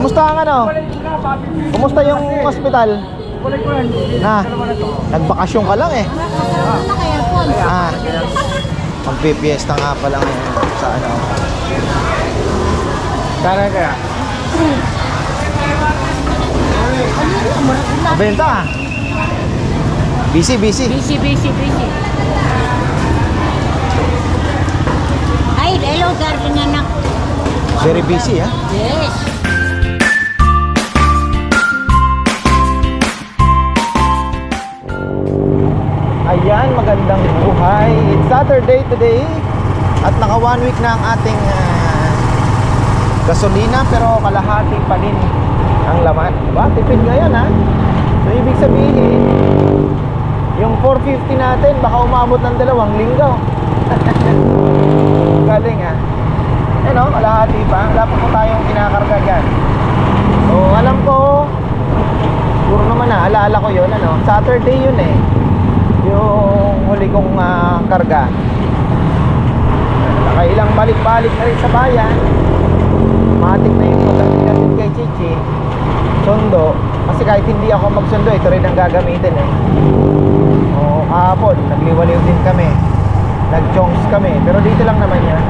Kumusta ang ano? Kumusta yung ospital? Na, nagbakasyon ka lang eh. Ah, magpipiesta nga pa lang sa ano. Tara kaya. Mabenta ah. Busy, busy. Busy, busy, busy. Ay, hello, darling anak. Very busy ah. Yes. Ayan, magandang buhay. It's Saturday today. At naka one week na ang ating ah, gasolina pero kalahati pa din ang laman. Diba? Tipid ngayon ha. So ibig sabihin, yung 450 natin baka umabot ng dalawang linggo. Galing ha. Eh no, kalahati pa. Wala pa po tayong kinakarga dyan. So alam ko, Puro naman na, alaala ko yun, ano, Saturday yun eh. Yung huli kong ah, karga. Nakailang balik-balik na rin sa bayan. Matik na yung pagkakit kay Chichi. Sundo. Kasi kahit hindi ako magsundo, ito rin ang gagamitin eh. O kahapon, nagliwaliw din kami. Nag-chongs kami. Pero dito lang naman yan.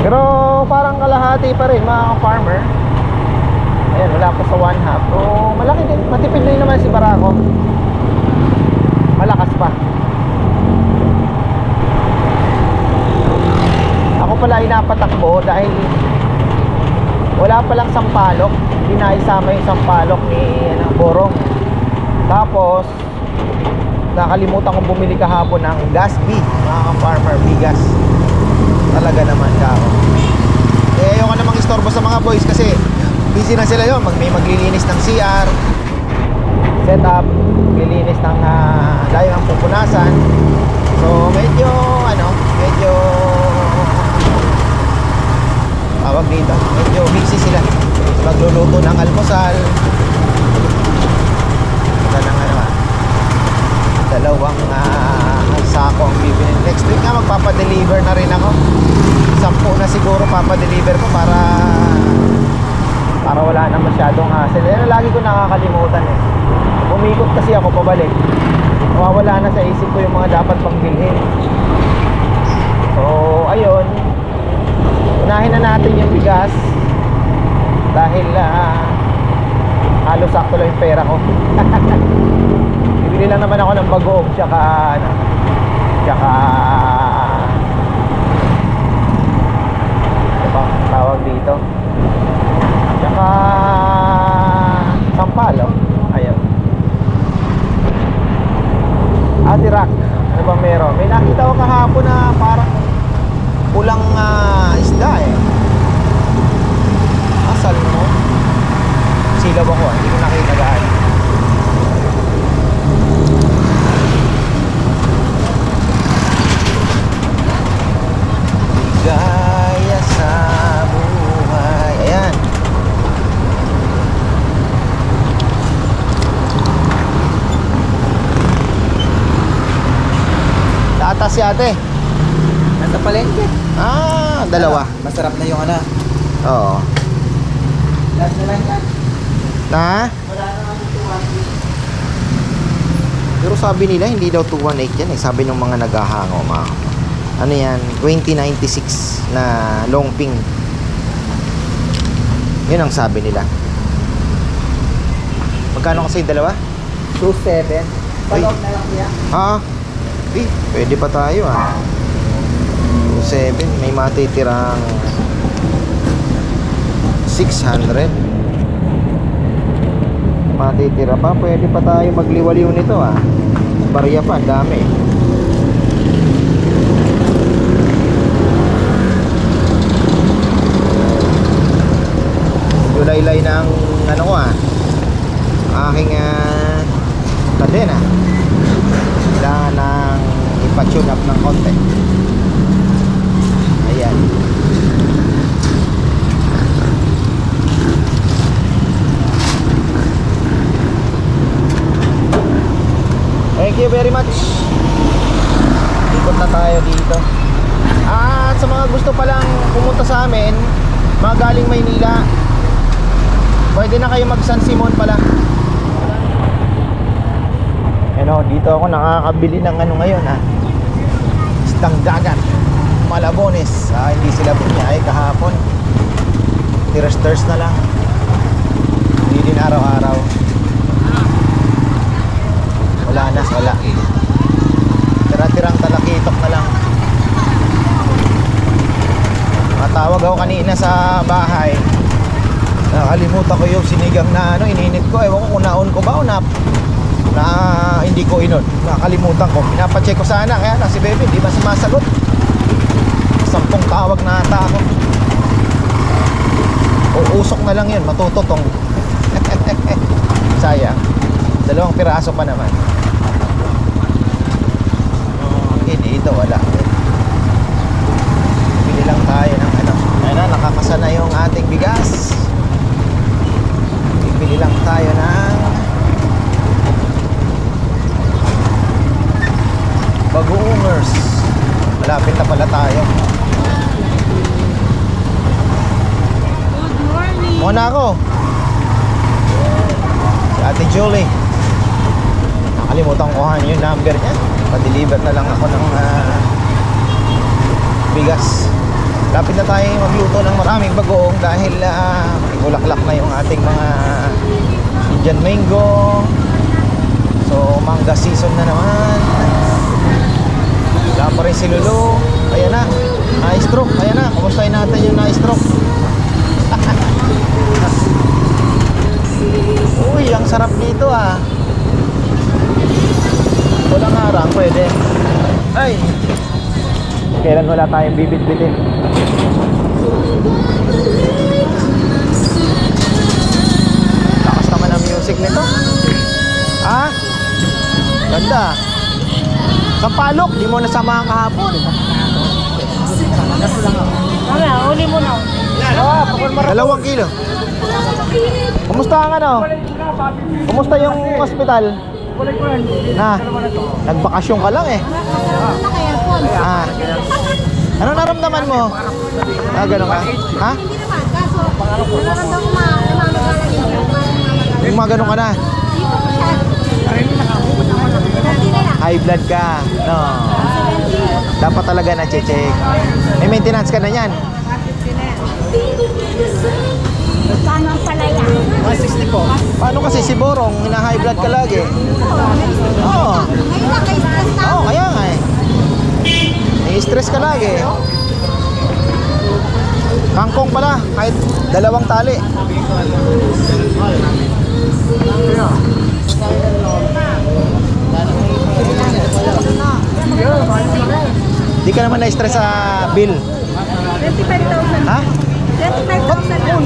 Pero parang kalahati pa rin mga farmer. Ayan, wala pa sa one half. So, malaki din. Matipid din naman si Barako. Malakas pa. Ako pala inapatakbo dahil wala palang sampalok. Hindi na isama yung sampalok ni ano, Borong. Tapos, nakalimutan kong bumili kahapon ng gas B, mga farmer bigas. Talaga naman kako. Eh, ayoko namang istorbo sa mga boys kasi busy na sila yun. Mag, may maglilinis ng CR, setup, maglilinis ng uh, layo ng pupunasan. So, medyo, ano, medyo, tawag dito, medyo busy sila. Magluluto ng almusal. Ito ng ano, dalawang ah, sako ang bibili. Next week nga magpapadeliver na rin ako. Sampu na siguro papadeliver ko para para wala na masyadong hassle. Ang lagi ko nakakalimutan eh. Umikot kasi ako pabalik. Nawawala na sa isip ko yung mga dapat pang bilhin. So, ayun. Unahin na natin yung bigas. Dahil ah, halos sakto lang yung pera ko. Bibili lang naman ako ng bagoong tsaka ano, tsaka ano tawag dito? Tsaka Sampalo. Ayun. Adirak. Ano ba meron? May nakita ko kahapon na parang pulang ah, isda eh. Asal mo? Silaw ako, ah. hindi ko nakita gaan. Gaya sa buhay. Ayan. Tatas si ate. Nasa palengke. Ah, dalawa. Masarap na yung ano. Oo. Last na lang yan. Na? Wala naman yung Pero sabi nila hindi daw 218 yan eh. Sabi ng mga naghahango mga ano yan, 2096 na long ping. Yun ang sabi nila. Magkano kasi yung dalawa? 2.7. Palog na lang yan. Ha? Eh, pwede pa tayo ah. 7, may matitirang 600. Matitira pa, pwede pa tayo magliwaliw nito ah. Barya pa, dami. Yulaylay na ang ano ko ah. Aking ah, kadena kailangan ng ipa-tune up ng konti ayan thank you very much ikot na tayo dito at sa mga gusto palang pumunta sa amin mga galing Maynila Pwede na kayo mag San Simon pala. Ano, dito ako nakakabili ng ano ngayon ha. Istang dagat. Malabones. Ah, hindi sila binyay kahapon. Tiras-tiras na lang. Hindi din araw-araw. Wala na, wala. Tira-tirang talakitok na lang. Matawag ako kanina sa bahay. Nakalimutan ko yung sinigang na ano, ininit ko. Ewan ko kung naon ko ba o na, na hindi ko inon. Nakalimutan ko. Pinapacheck ko sana. Kaya na si Bebe, di ba sumasagot? Sampung tawag na ata ako. Uusok na lang yun, matututong. Sayang. Dalawang piraso pa naman. Hindi, ito wala. Bili lang tayo ng ano. Ayun na, nakakasa na yung ating bigas. Bibili lang tayo ng bagoongers. Malapit na pala tayo. Good morning. Muna ako. Si Ate Julie. Nakalimutan ko yung number niya. Pa-deliver na lang ako ng bigas. Lapit na tayo magluto ng maraming bagoong dahil uh, bulaklak na yung ating mga Indian mango. So, mangga season na naman. Wala pa rin si Lulu. Ayan na. Na-stroke. Ayan na. Kumustahin natin wala tayong bibit-bitin? Lakas naman ang music nito. Ha? Ganda. Sa palok, di mo nasamahan kahapon. Wala, uli mo na. Dalawang kilo. Kumusta ang ano? Kumusta yung hospital? Na, nagbakasyon ka lang eh. Kaya? Ah. Ano naramdaman mo? Ah, ganun ka? Ha? Hindi naman, kaso nararamdaman ko ma. Yung mga ganun ka na? Hindi ko. Dati na lang. High blood ka? No. Dapat talaga na-check. May maintenance ka na yan? Paano ang palaya? Paano kasi si Borong, hina-high blood ka lagi? Oo. Ngayon na, kay stress na Oo, ako. kaya nga eh. Nai-stress ka lagi. Kangkong pala, kahit dalawang tali. Di ka naman na-stress sa bill. 25,000. Ha? 25,000 lang.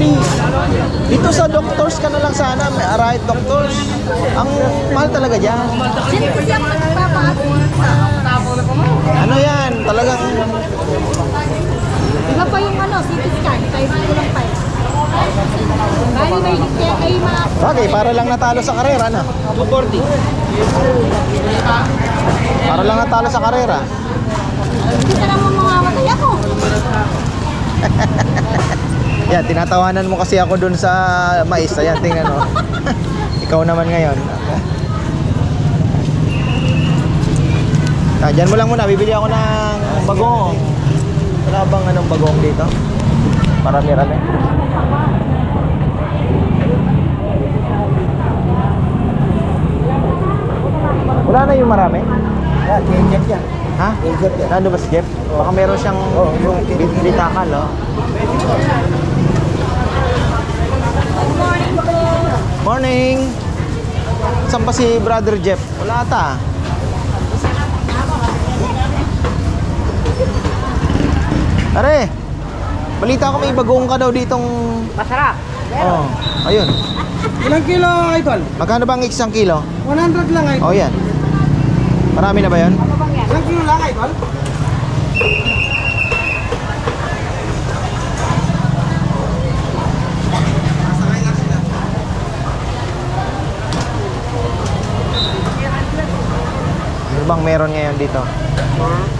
Dito sa doctors ka na lang sana, may right doctors. Ang mahal talaga dyan. Ano yan, talagang Iba pa yung ano, CT scan, kahit kulang pa yun. Bali may kaya kayo mga bagay, para lang natalo sa karera na. 240. Para lang natalo sa karera. hindi ka naman mamamatay ako. Yan, tinatawanan mo kasi ako dun sa mais. Ayan, tingnan mo. Ikaw naman ngayon. Ah, dyan mo lang muna, bibili ako ng bagong. Wala bang anong bagong dito? Marami-rami. Wala na yung marami? Yan, Jeff yan. Ha? Nando ba si Jeff? Baka meron siyang oh, bit- oh. Morning! Saan pa si Brother Jeff? Wala ata. Are, balita ko may bagong ka daw ditong... Masarap. Oh, ayun. Ilang kilo, Idol? Magkano bang isang kilo? 100 lang, Idol. Oh, yan. Marami na ba yun? Ilang kilo lang, Idol? Ano bang meron ngayon dito?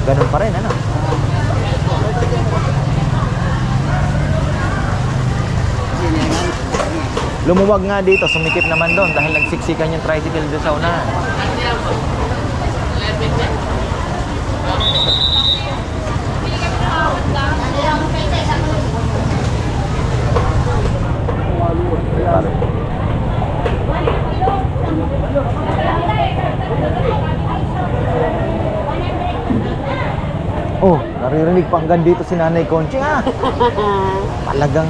Ganun pa rin, ano? Lumuwag nga dito, sumikip naman doon dahil nagsiksikan yung tricycle doon sa unahan. Oh, naririnig pa hanggang dito si Nanay Conching ah. Talagang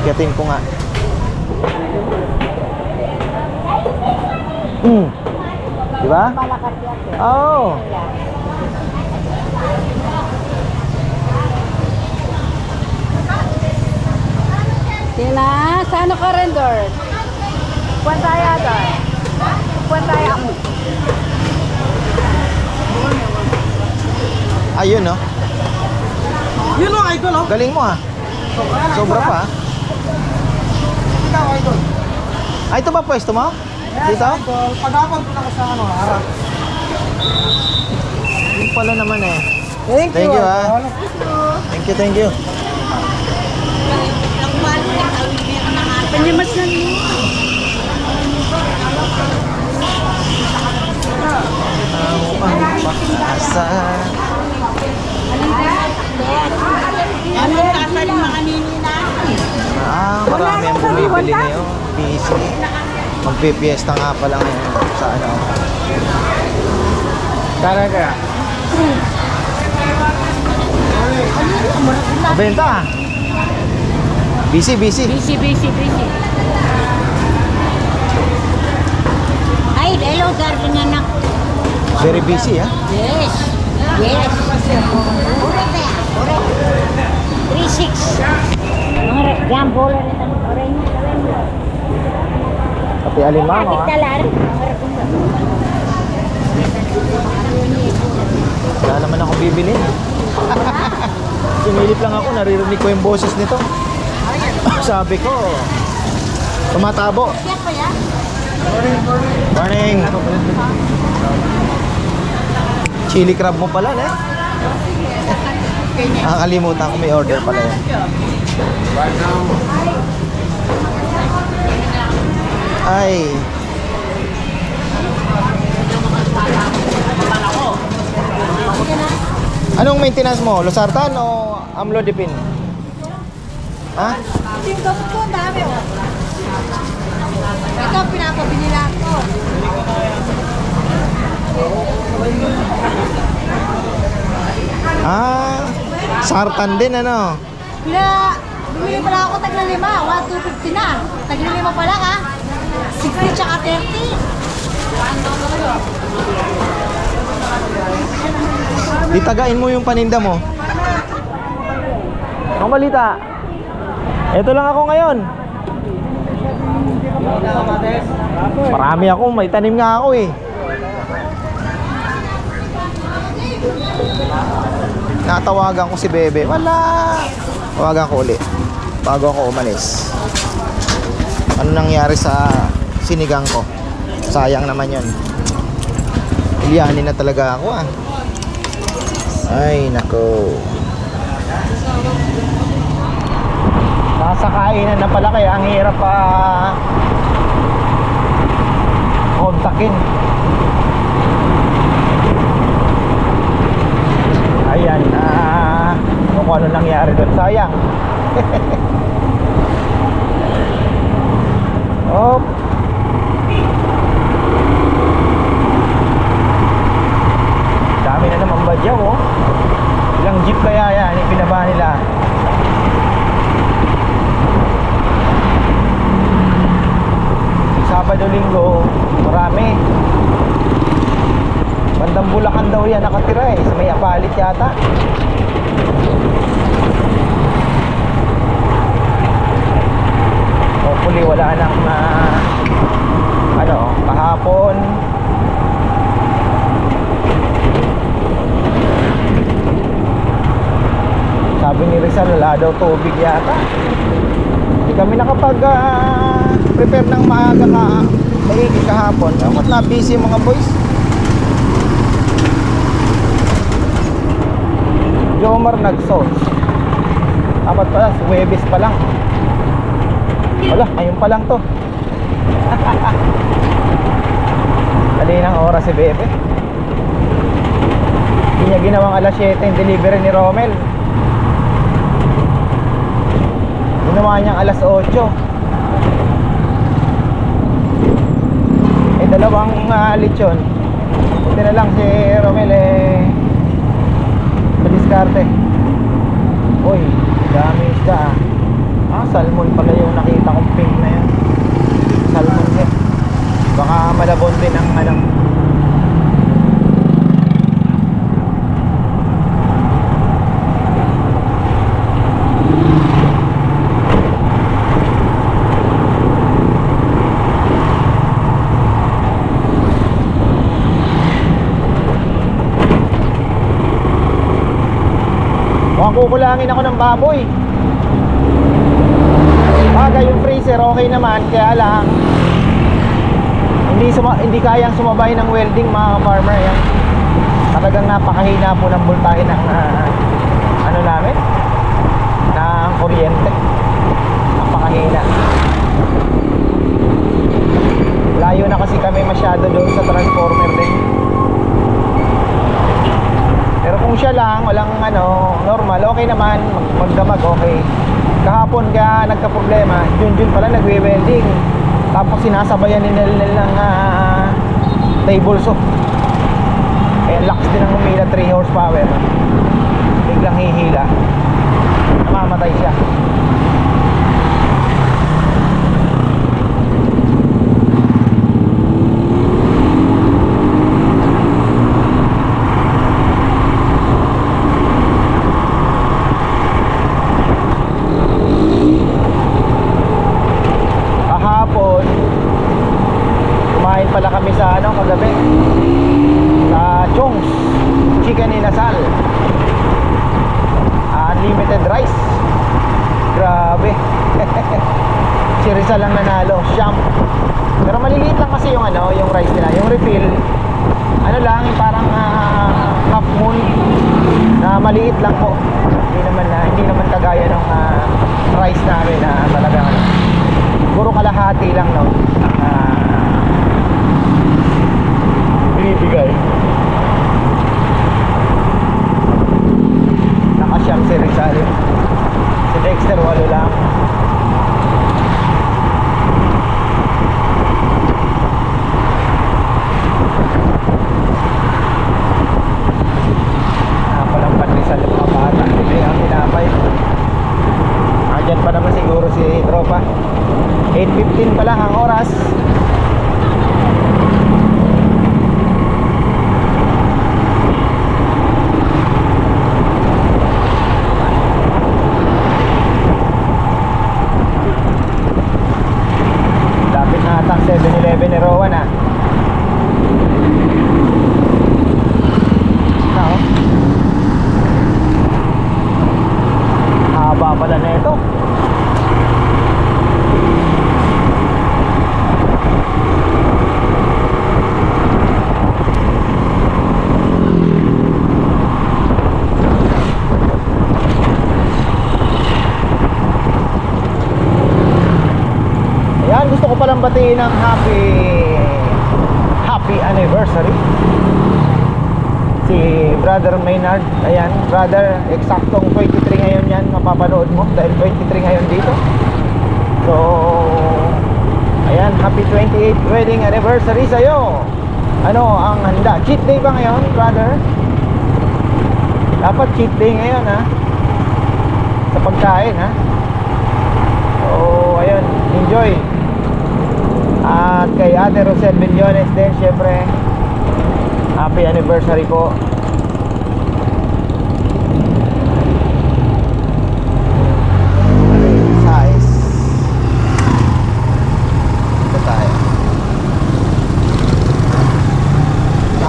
Kiyatin ko nga. Hmm. Di ba? Oo. Oh. Sila, sa ano ka rin, Dor? Puan tayo, Dor. Puan tayo. Ayun no. Yun o, idol oh. Galing mo ah. Sobra pa ah. Ikaw, idol. Ah, ito ba pwesto mo? Dito? Idol, pag-apag ko lang sa ano, harap. Yung pala naman eh. Thank, Thank you, ah. idol. Thank you, thank you. Panyamas na mo. Ang pangpasa. Ano yung kasal yung mga nini na? Ah, marami ang bumibili ngayon. Busy. Magpipiesta nga pala ngayon sa ano. Talaga. Benta. Busy, busy. Busy, busy, busy. Ay, hello, darling anak. Very busy ah. Yes. Yes. Na yan. Urat. 3-6. Mga re- yan, bola ang oray niya. Gawin mo. Pati alimango Kapit ah. na lang. Mga re- Wala naman ako bibili. Sumilip lang ako, naririnig ko yung boses nito. Sabi ko, tumatabo. Morning! Chili crab mo pala, eh? Nakakalimutan ko may order pala yan. Ay. Anong maintenance mo? Losartan o amlodipine? Ha? Yung gamot ko, ang dami oh. Ito, pinapabili lang ko. Ah, sartan din ano? Pina, bumili pala ako tagla lima, 1,250 na. Tagla lima pa lang ha. 60 tsaka 30. Ditagain mo yung paninda mo. Ang balita. Ito lang ako ngayon. Marami ako, may tanim nga ako eh. Natawagan ko si Bebe. Wala. Tawagan ko ulit. Bago ako umalis. Ano nangyari sa sinigang ko? Sayang naman yun. Ilianin na talaga ako ah. Ay, nako. Nasa kainan na pala kaya ang hirap pa kontakin. Ayan, ah, kung ano nangyari doon. Sayang. Op. Dami na naman badyaw, oh. Ilang jeep kaya yan, ipinaba nila. Sabado, Linggo, marami. Bandang Bulacan daw yan nakatira eh, sa may apalit yata. Hopefully wala nang na ano, kahapon Sabi ni Rizal, wala daw tubig yata. Hindi kami nakapag ah, prepare ng maaga ka maigi kahapon. Dapat na busy mga boys. Jomar nag-sauce. Dapat pala, Webis pa lang. Wala, ngayon pa lang to. Kalinang oras si Bebe. Hindi niya ginawang alas 7 yung delivery ni Romel. Ginawa niyang alas 8. Eh, dalawang uh, lechon. Buti na lang si Romel eh. Madiskarte. Uy, dami isda ah. Ah, salmon pala yung nakita kong pink na yan. Salmon yan. Baka malabon din ang ano. Kukulangin ako ng baboy. Bagay yung freezer okay naman kaya lang hindi suma hindi kayang sumabay ng welding mga farmer yan. Talagang napakahina po ng voltahe ng ah, ano namin ng kuryente. Napakahina. Layo na kasi kami masyado doon sa transformer din. Pero kung siya lang, walang ano, normal, okay naman, mag- magdamag, okay. Kahapon kaya nagka-problema, Junjun pala nagwe-welding. Tapos sinasabayan ni Nel Nel ng ah, table saw. Kaya lakas din ang humila 3 horsepower. Biglang hihila. Namamatay siya. Gusto ko palang batiin ng happy happy anniversary si Brother Maynard. Ayan, brother, eksaktong 23 ngayon yan mapapanood mo dahil 23 ngayon dito. So, ayan, happy 28th wedding anniversary sa'yo. Ano ang handa? Cheat day ba ngayon, brother? Dapat cheat day ngayon, ha? Sa pagkain, ha? So, ayun, enjoy. At kay Ate Rosel Billones din, syempre, happy anniversary po. Ano.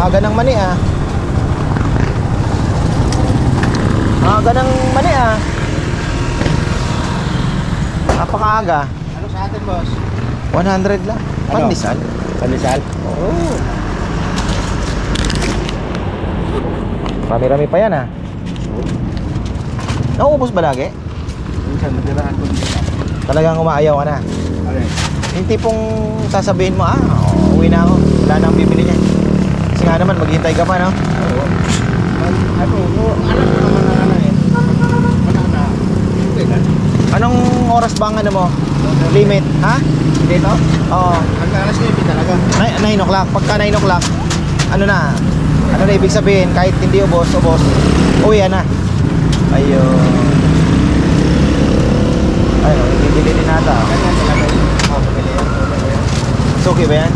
Aga ng mani ah. Aga ng mani ah. Napakaaga. Ano sa atin, boss? 100 lang. Ano? Pandesal. Pandesal? Oo. Rami-rami pa yan ah. Nauubos ba lagi? Minsan, natirahan ko dito. Talagang umaayaw ka na. Yung tipong sasabihin mo, ah, uwi na ako. Wala na akong bibili niyan. Kasi nga naman, maghintay ka pa, no? Ano, oh, anak ko naman na ano eh. Wala na. Okay na. Anong oras ba ang ano mo? Limit, ha? Dito? Oo. Hanggang alas 9 talaga. 9 o'clock. Pagka 9 o'clock, ano na? Ano na ibig sabihin? Kahit hindi ubos, ubos. Uwi na. Ayun. Ayun, bibili din nata. Ganyan talaga yun. Yan. pabili yan. Suki ba yan?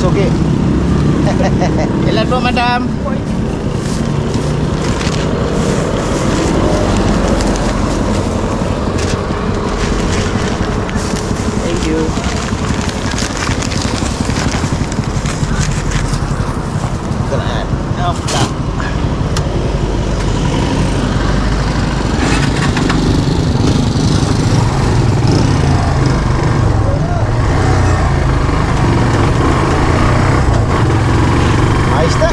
Suki. Ilan po, madam? Thank you. Ito na yan. Opla. Ayos na.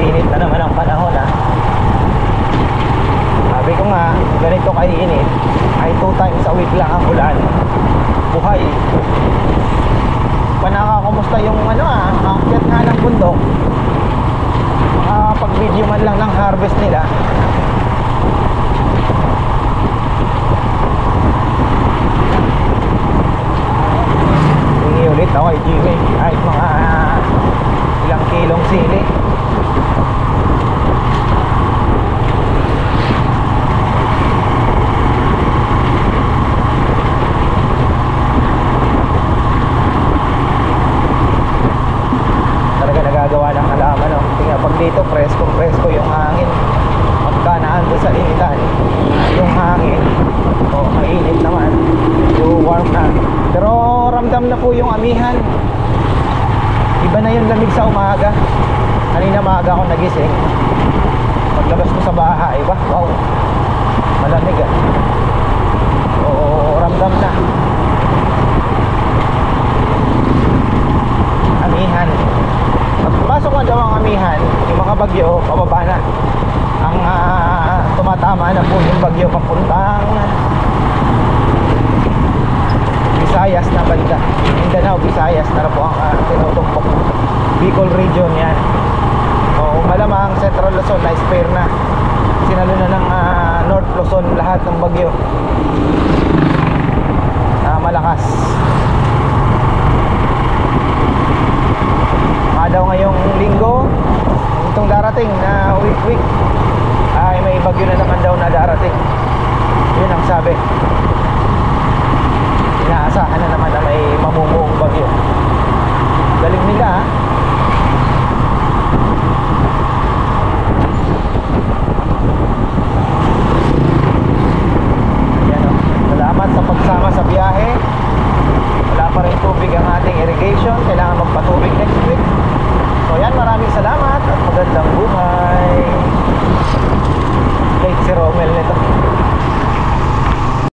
Init na naman ang panahon ha. Sabi ko nga, ganito kainit. Ay two times a week lang ang ulan. Buhay. Panaka, kumusta yung ano ah, akyat nga ng bundok. Makakapag-video man lang ng harvest nila. Hingi ulit ako kay Jimmy. Kahit mga ilang kilong sili. talaga nagagawa ng halaman no? tingnan pag dito presko presko yung hangin pagka naando sa initan yung hangin o mainit naman na pero ramdam na po yung amihan. Iba na yung lamig sa umaga. Kanina maaga ako nagising. Paglabas ko sa bahay ba wow. Malamig ah. Oo ramdam na. Amihan. Pagpasok mo daw ang amihan, yung mga bagyo, pababa na. Ang ah, tumatama na po yung bagyo papuntang Visayas na banda. Mindanao, Visayas na po ang uh, tinutumpok. Bicol region yan. O malamang Central Luzon na spare na. Sinalo na ng ah, North Luzon lahat ng bagyo.